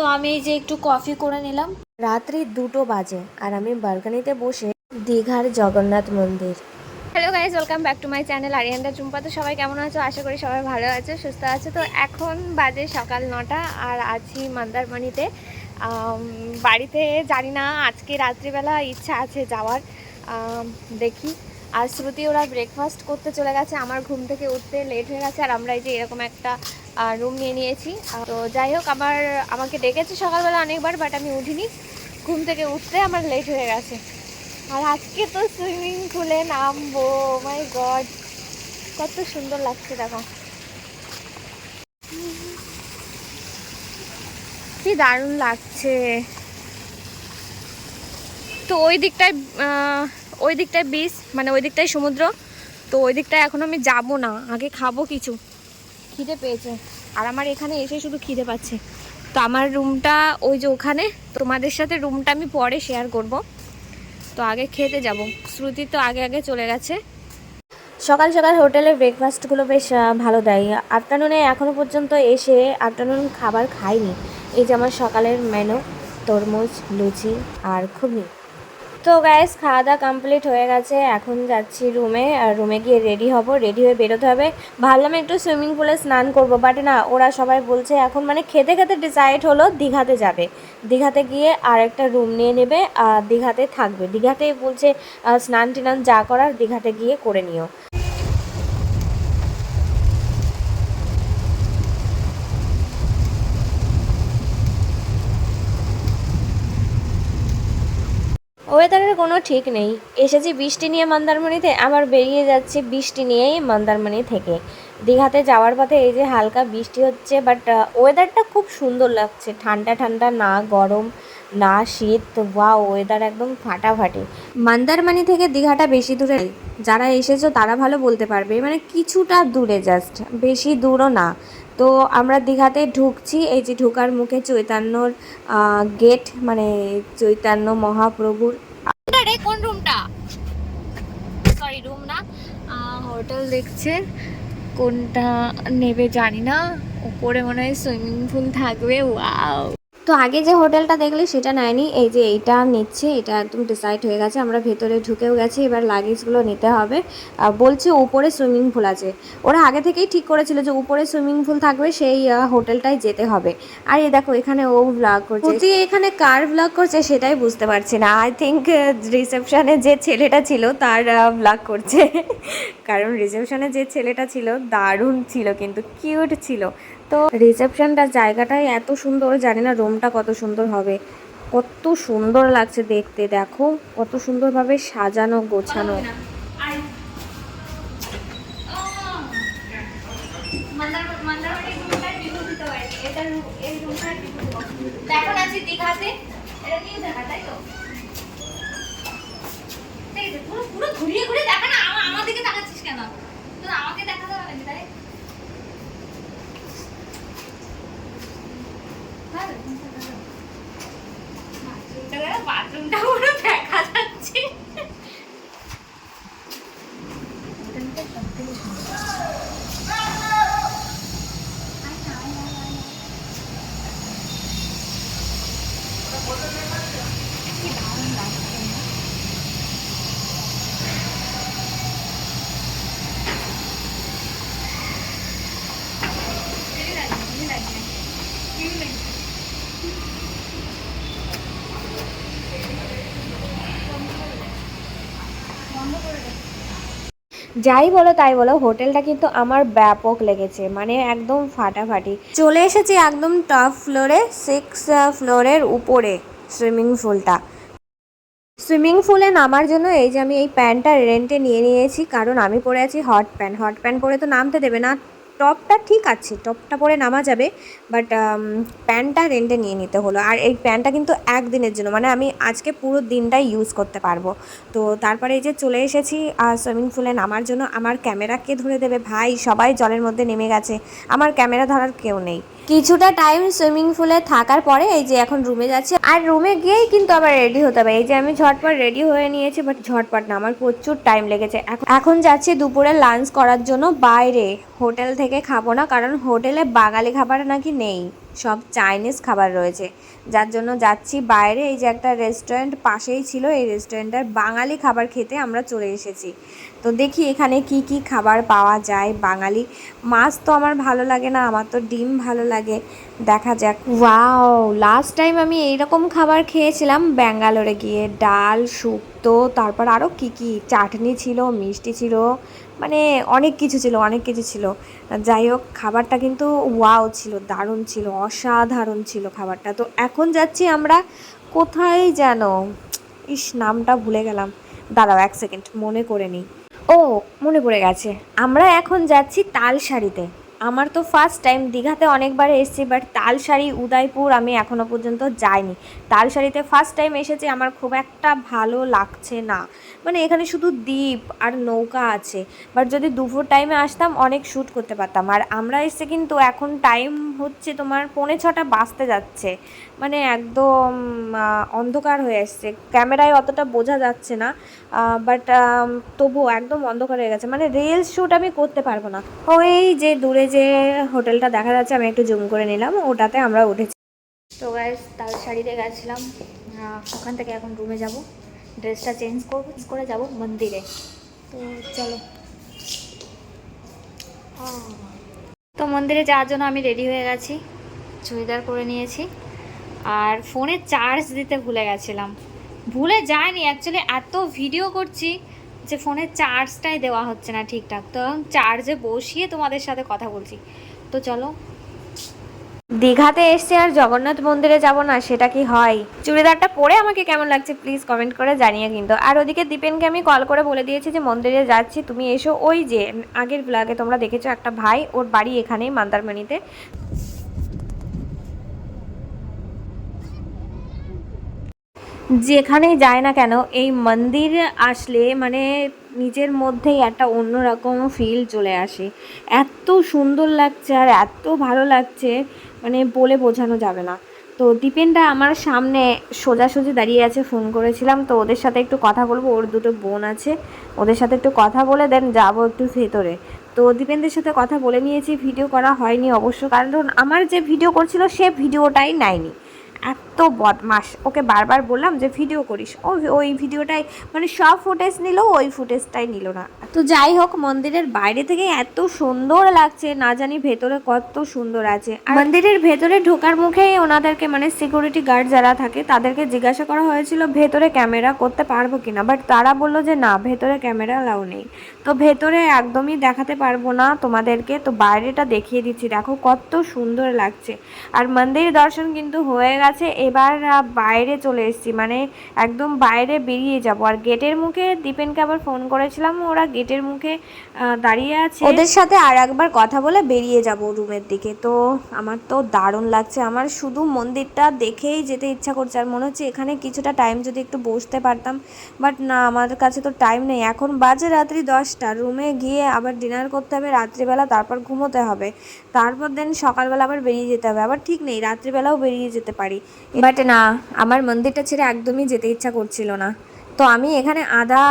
তো আমি এই যে একটু কফি করে নিলাম। রাত্রি দুটো বাজে আর আমি বালকানিতে বসে দীঘার জগন্নাথ মন্দির। Hello guys welcome back to my channel আরিয়ানদা চুম্পা তো সবাই কেমন আছো? আশা করি সবাই ভালো আছে সুস্থ আছে। তো এখন বাজে সকাল নটা আর আছি মন্দারমণিতে। বাড়িতে জানি না আজকে রাত্রিবেলা ইচ্ছা আছে যাওয়ার। দেখি। আর শ্রুতি ওরা ব্রেকফাস্ট করতে চলে গেছে আমার ঘুম থেকে উঠতে লেট হয়ে গেছে। আর আমরা এই যে এরকম একটা রুম নিয়ে নিয়েছি। তো যাই হোক, আমার, আমাকে ডেকেছে সকালবেলা অনেকবার বাট আমি উঠিনি। ঘুম থেকে উঠতে আমার লেট হয়ে গেছে। আর আজকে তো সুইমিং পুলে নামবো। মাই গড কত সুন্দর লাগছে, দেখো। কি দারুণ লাগছে। তো ওই দিকটায় ওই দিকটায় বিচ মানে ওই দিকটায় সমুদ্র। তো ওই দিকটায় এখন আমি যাব না। আগে খাব কিছু। খিদে পেয়েছে। আর আমার এখানে এসে শুধু খিদে পাচ্ছে। তো আমার রুমটা, ওই যে ওখানে, তোমাদের সাথে রুমটা আমি পরে শেয়ার করব। তো আগে খেতে যাব। শ্রুতি তো আগে আগে চলে গেছে। সকাল সকাল হোটেলে ব্রেকফাস্টগুলো বেশ ভালো দেয়। আফটারনুনে এখনও পর্যন্ত এসে আফটারনুন খাবার খাইনি। এই যে আমার সকালের মেনু তরমুজ, লুচি আর খুবই তো গাইস খাওয়া দাওয়া কমপ্লিট হয়ে গেছে। এখন যাচ্ছি রুমে আর রুমে গিয়ে রেডি হব রেডি হয়ে বেরোতে হবে। ভাবলাম একটু সুইমিং পুলে স্নান করব বাট না, ওরা সবাই বলছে এখন মানে খেতে খেতে ডিসাইড হলো দীঘাতে যাবে। দীঘাতে গিয়ে আর একটা রুম নিয়ে নেবে, আর দীঘাতে থাকবে। দীঘাতে বলছে স্নান টিনান যা করার দীঘাতে গিয়ে করে নিও। ওয়েদারের কোনো ঠিক নেই। এসেছি বৃষ্টি নিয়ে মন্দারমণিতে, আবার বেরিয়ে যাচ্ছি বৃষ্টি নিয়েই মন্দারমণি থেকে। দীঘাতে যাওয়ার পথে এই যে হালকা বৃষ্টি হচ্ছে বাট ওয়েদারটা খুব সুন্দর লাগছে। ঠান্ডা ঠান্ডা, না গরম, না শীত বা ওয়েদার একদম ফাটাফাটি। মন্দারমণি থেকে দীঘাটা বেশি দূরে যারা এসেছ তারা ভালো বলতে পারবে মানে কিছুটা দূরে জাস্ট বেশি দূরও না। তো আমরা দীঘাতে ঢুকছি, এই যে ঢোকার মুখে চৈতন্যর গেট মানে চৈতন্য মহাপ্রভুর রে কোন রুমটা সরি রুম না। হোটেল দেখছে কোনটা নেবে জানি না। উপরে মনে হয় সুইমিং পুল থাকবে। ওয়াও তো আগে যে হোটেলটা দেখলে সেটা নেয়নি। এই যে এইটা নিচ্ছে এটা একদম ডিসাইড হয়ে গেছে আমরা ভেতরে ঢুকেও গেছি এবার লাগেজগুলো নিতে হবে। বলছে উপরে সুইমিং পুল আছে। ওরা আগে থেকেই ঠিক করেছিল যে উপরে সুইমিং পুল থাকবে সেই আহ, হোটেলটাই যেতে হবে। আর এই দেখো এখানে ও ব্লগ করছে। প্রতি এখানে কার ব্লগ করছে সেটাই বুঝতে পারছি না। আই থিঙ্ক রিসেপশনে যে ছেলেটা ছিল তার ব্লগ করছে। কারণ রিসেপশনে যে ছেলেটা ছিল দারুণ ছিল কিন্তু কিউট ছিল। তো রিসেপশনটা জায়গাটাই এত সুন্দর, জানি না রুমটা কত সুন্দর হবে। কত সুন্দর লাগছে দেখতে, দেখো। কত সুন্দরভাবে সাজানো, গোছানো। দীঘাতে, এটা দেখা, তাই তো ঠিক আছে, পুরো পুরো ঘুরিয়ে ঘুরিয়ে দেখা না আমা- আমার দিকে তাকাচ্ছিস কেন তো আমাকে দেখাতে হবে না, তাই বাথরুমটা পুরো দেখা যাচ্ছে যাই বলো তাই বলো, হোটেলটা কিন্তু আমার ব্যাপক লেগেছে মানে একদম ফাটাফাটি। চলে এসেছি একদম টপ ফ্লোরে সিক্স ফ্লোরের উপরে সুইমিং পুলটা সুইমিং পুলে নামার জন্য এই যে আমি এই প্যান্টটা রেন্টে নিয়ে নিয়েছি, কারণ আমি পরে আছি হট প্যান্ট হট প্যান্ট পরে তো নামতে দেবে না টপটা ঠিক আছে, টপটা পরে নামা যাবে বাট প্যান্টটা রেন্টে নিয়ে নিতে হলো। আর এই প্যান্টটা কিন্তু একদিনের জন্য মানে আমি আজকে পুরো দিনটাই ইউজ করতে পারব। তো তারপরে এই যে চলে এসেছি সুইমিং পুলে নামার জন্য, আমার ক্যামেরা কে ধরে দেবে? ভাই, সবাই জলের মধ্যে নেমে গেছে। আমার ক্যামেরা ধরার কেউ নেই। কিছুটা টাইম সুইমিং পুলে থাকার পরে এই যে এখন রুমে যাচ্ছে। আর রুমে গিয়েই কিন্তু আবার রেডি হতে হবে। এই যে আমি ঝটপট রেডি হয়ে নিয়েছি বাট ঝটপট না, আমার প্রচুর টাইম লেগেছে। এখন এখন যাচ্ছি দুপুরে লাঞ্চ করার জন্য বাইরে। হোটেল থেকে খাব না, কারণ হোটেলে বাঙালি খাবার নাকি নেই। সব চাইনিজ খাবার রয়েছে। যার জন্য যাচ্ছি বাইরে। এই যে একটা রেস্টুরেন্ট পাশেই ছিল, এই রেস্টুরেন্টটার বাঙালি খাবার খেতে আমরা চলে এসেছি। তো দেখি এখানে কি কি খাবার পাওয়া যায় বাঙালি। মাছ তো আমার ভালো লাগে না, আমার তো ডিম ভালো লাগে। দেখা যাক। ওয়াও লাস্ট টাইম আমি এইরকম খাবার খেয়েছিলাম ব্যাঙ্গালোরে গিয়ে। ডাল, শুক্তো, তারপর আরও কি কি? চাটনি ছিল, মিষ্টি ছিল মানে অনেক কিছু ছিল, অনেক কিছু ছিল। যাই হোক, খাবারটা কিন্তু ওয়াও ছিল, দারুণ ছিল, অসাধারণ ছিল খাবারটা। তো এখন যাচ্ছি আমরা কোথায় যেন? ইস, নামটা ভুলে গেলাম। দাঁড়াও এক সেকেন্ড, মনে করে নিই। ও, মনে পড়ে গেছে। আমরা এখন যাচ্ছি তালসারিতে আমার তো ফার্স্ট টাইম দীঘাতে অনেকবার এসেছি বাট তালসারি উদয়পুর আমি এখনও পর্যন্ত যাইনি। তালসারিতে ফার্স্ট টাইম এসেছি, আমার খুব একটা ভালো লাগছে না। মানে এখানে শুধু দ্বীপ আর নৌকা আছে বাট যদি দুপুর টাইমে আসতাম, অনেক শ্যুট করতে পারতাম। আর আমরা এসে কিন্তু এখন টাইম হচ্ছে তোমার পৌনে ছটা বাজতে যাচ্ছে। মানে একদম অন্ধকার হয়ে এসছে। ক্যামেরায় অতটা বোঝা যাচ্ছে না বাট তবুও একদম অন্ধকার হয়ে গেছে। মানে রিলস শ্যুট আমি করতে পারব না। ওই যে দূরে যে হোটেলটা দেখা যাচ্ছে, আমি একটু জুম করে নিলাম। ওটাতে আমরা উঠেছি। তো গাইস তার শাড়িতে গেছিলাম। ওখান থেকে এখন রুমে যাব। ড্রেসটা চেঞ্জ করে যাব মন্দিরে। তো চলো। তো মন্দিরে যাওয়ার জন্য আমি রেডি হয়ে গেছি। চুড়িদার করে নিয়েছি। আর ফোনে চার্জ দিতে ভুলে গেছিলাম। ভুলে যায়নি অ্যাকচুয়ালি এত ভিডিও করছি। যে ফোনে চার্জটাই দেওয়া হচ্ছে না ঠিকঠাক। তো চার্জে বসিয়ে তোমাদের সাথে কথা বলছি। তো চলো। দীঘাতে এসছে আর জগন্নাথ মন্দিরে যাব না, সেটা কি হয়? চুড়িদারটা পরে আমাকে কেমন লাগছে প্লিজ কমেন্ট করে জানিয়ে কিন্তু। আর ওদিকে দীপেনকে আমি কল করে বলে দিয়েছি যে মন্দিরে যাচ্ছি, তুমি এসো। ওই যে, আগের ব্লগে তোমরা দেখেছ একটা ভাই, ওর বাড়ি এখানেই মান্দারমণিতে। যেখানেই যায় না কেন, এই মন্দির আসলে মানে নিজের মধ্যেই একটা অন্যরকম ফিল চলে আসে। এত সুন্দর লাগছে আর এত ভালো লাগছে মানে বলে বোঝানো যাবে না। তো দীপেনটা আমার সামনে সোজাসুজি দাঁড়িয়ে আছে ফোন করেছিলাম, তো ওদের সাথে একটু কথা বলব, ওর দুটো বোন আছে। ওদের সাথে একটু কথা বলে দেন, যাব একটু ভেতরে। তো দীপেনদের সাথে কথা বলে নিয়েছি ভিডিও করা হয়নি অবশ্য, কারণ আমার যে ভিডিও করছিল, সে ভিডিওটাই নেয়নি। এত বদমাস ওকে বারবার বললাম যে, ভিডিও করিস। ও ওই ভিডিওটাই মানে সব ফুটেজ নিল, ওই ফুটেজটাই নিল না। তো যাই হোক, মন্দিরের বাইরে থেকে এত সুন্দর লাগছে, না জানি ভেতরে কত সুন্দর আছে। আর মন্দিরের ভেতরে ঢোকার মুখেই ওনাদেরকে মানে সিকিউরিটি গার্ড যারা থাকে, তাদেরকে জিজ্ঞাসা করা হয়েছিল, ভেতরে ক্যামেরা করতে পারব কিনা? বাট তারা বলল যে, না, ভেতরে ক্যামেরা অ্যালাউ নেই। তো ভেতরে একদমই দেখাতে পারব না তোমাদেরকে। তো বাইরেটা দেখিয়ে দিচ্ছি। দেখো কত সুন্দর লাগছে। আর মন্দির দর্শন কিন্তু হয়ে গেছে। এবার বাইরে চলে এসেছি। মানে একদম বাইরে বেরিয়ে যাব। আর গেটের মুখে দীপেনকে আবার ফোন করেছিলাম। ওরা গেটের মুখে দাঁড়িয়ে আছে। ওদের সাথে আর একবার কথা বলে বেরিয়ে যাব রুমের দিকে। তো আমার তো দারুণ লাগছে। আমার শুধু মন্দিরটা দেখেই যেতে ইচ্ছা করছে। আর মনে হচ্ছে এখানে কিছুটা টাইম যদি একটু বসতে পারতাম। বাট না, আমার কাছে তো টাইম নেই। এখন বাজে রাত্রি দশটা। রুমে গিয়ে আবার ডিনার করতে হবে রাত্রিবেলা, তারপর ঘুমোতে হবে। তারপর দেন সকালবেলা আবার বেরিয়ে যেতে হবে। আবার ঠিক নেই, রাত্রিবেলাও বেরিয়ে যেতে পারি। বাট না, আমার মন্দিরটা ছেড়ে একদমই যেতে ইচ্ছা করছিল না। তো আমি এখানে আধা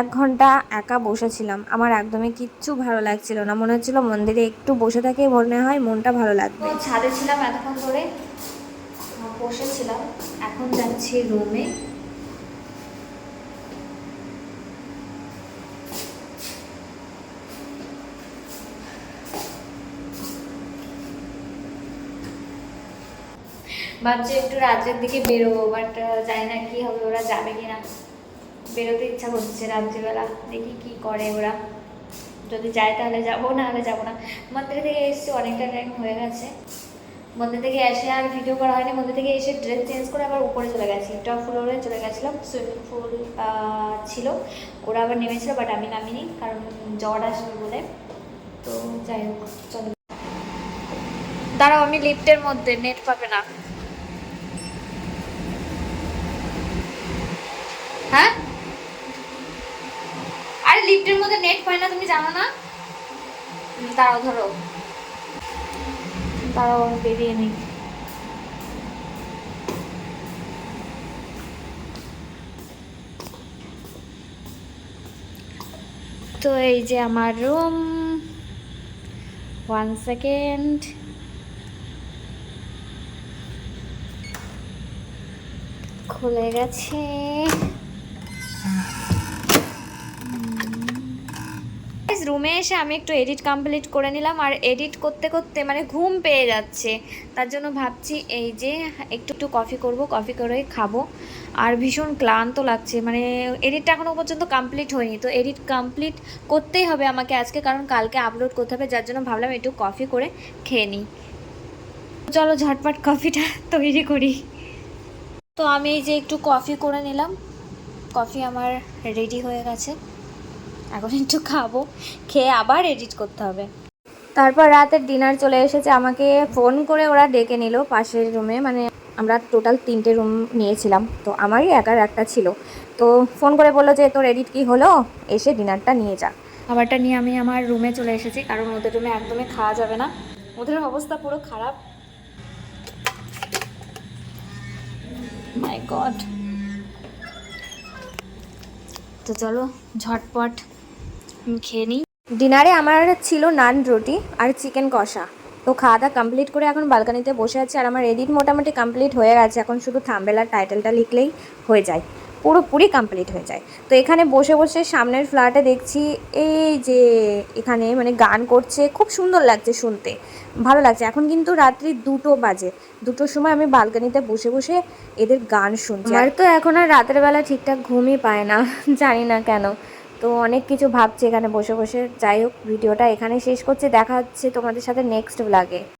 এক ঘণ্টা একা বসেছিলাম আমার একদমই কিচ্ছু ভালো লাগছিল না। মনে হচ্ছিল মন্দিরে একটু বসে থাকে মনে হয় মনটা ভালো লাগবে। ছাদে ছিলাম এতক্ষণ ধরে। বসেছিলাম। এখন যাচ্ছি রুমে ভাবছি একটু রাত্রের দিকে বেরোবো বাট জানি না কি হবে, ওরা যাবে কি না বেরোতে ইচ্ছা করছে রাত্রিবেলা, দেখি কি করে ওরা। যদি যায় তাহলে যাব না হলে যাব না। মন্দির থেকে এসেছি, অনেকটা টাইম হয়ে গেছে। মন্দির থেকে এসে আর ভিডিও করা হয়নি, মন্দির থেকে এসে ড্রেস চেঞ্জ করে আবার উপরে চলে গেছি। টপ ফ্লোরে চলে গেছিলাম সুইমিং পুল ছিল। ওরা আবার নেমেছিল বাট আমি নামিনি, কারণ জ্বর আসবে বলে। তো যাই হোক, চলো। দাঁড়াও, আমি লিফটের মধ্যে নেট পাবে না। হ্যাঁ? আরে লিফটের মধ্যে নেট পায় না, তুমি জানো না? তারাও ধরো। তারাও বেরিয়ে নেই। তো এই যে আমার রুম ওয়ান সেকেন্ড খুলে গেছে। রুমে এসে আমি একটু এডিট কমপ্লিট করে নিলাম আর এডিট করতে করতে মানে ঘুম পেয়ে যাচ্ছে। তার জন্য ভাবছি এই যে একটু একটু কফি করব কফি করে খাব। আর ভীষণ ক্লান্ত লাগছে মানে এডিটটা এখনও পর্যন্ত কমপ্লিট হয়নি। তো এডিট কমপ্লিট করতেই হবে আমাকে আজকে, কারণ কালকে আপলোড করতে হবে, যার জন্য ভাবলাম একটু কফি করে খেয়ে নিই। চলো ঝটপট কফিটা তৈরি করি। তো আমি এই যে একটু কফি করে নিলাম। কফি আমার রেডি হয়ে গেছে। এখন একটু খাব, খেয়ে আবার এডিট করতে হবে। তারপর রাতের ডিনার চলে এসেছে, আমাকে ফোন করে ওরা ডেকে নিল পাশের রুমে মানে আমরা টোটাল তিনটে রুম নিয়েছিলাম, তো আমারই একার একটা ছিল। তো ফোন করে বলল যে, তোর এডিট কি হলো? এসে ডিনারটা নিয়ে যা। খাবারটা নিয়ে আমি আমার রুমে চলে এসেছি, কারণ ওদের রুমে একদমই খাওয়া যাবে না। ওদের অবস্থা পুরো খারাপ। মাই গড তো চলো, ঝটপট খেয়ে নিই। ডিনারে আমার ছিল নান, রুটি আর চিকেন কষা। তো খাওয়া দাওয়া কমপ্লিট করে এখন বালকানিতে বসে আছি আর আমার এডিট মোটামুটি কমপ্লিট হয়ে গেছে। এখন শুধু থাম্বেলার টাইটেলটা লিখলেই হয়ে যায়। পুরোপুরি কমপ্লিট হয়ে যায়। তো এখানে বসে বসে সামনের ফ্ল্যাটে দেখছি, এই যে এখানে মানে গান করছে, খুব সুন্দর লাগছে শুনতে। ভালো লাগছে। এখন কিন্তু রাত্রি দুটো বাজে। দুটোর সময় আমি বালকানিতে বসে বসে এদের গান শুনছি। আর তো এখন আর রাতের বেলা ঠিকঠাক ঘুমই পায় না, জানি না কেন। তো অনেক কিছু ভাবছি এখানে বসে বসে। যাই হোক, ভিডিওটা এখানে শেষ করছি। দেখা হচ্ছে তোমাদের সাথে নেক্সট ব্লগে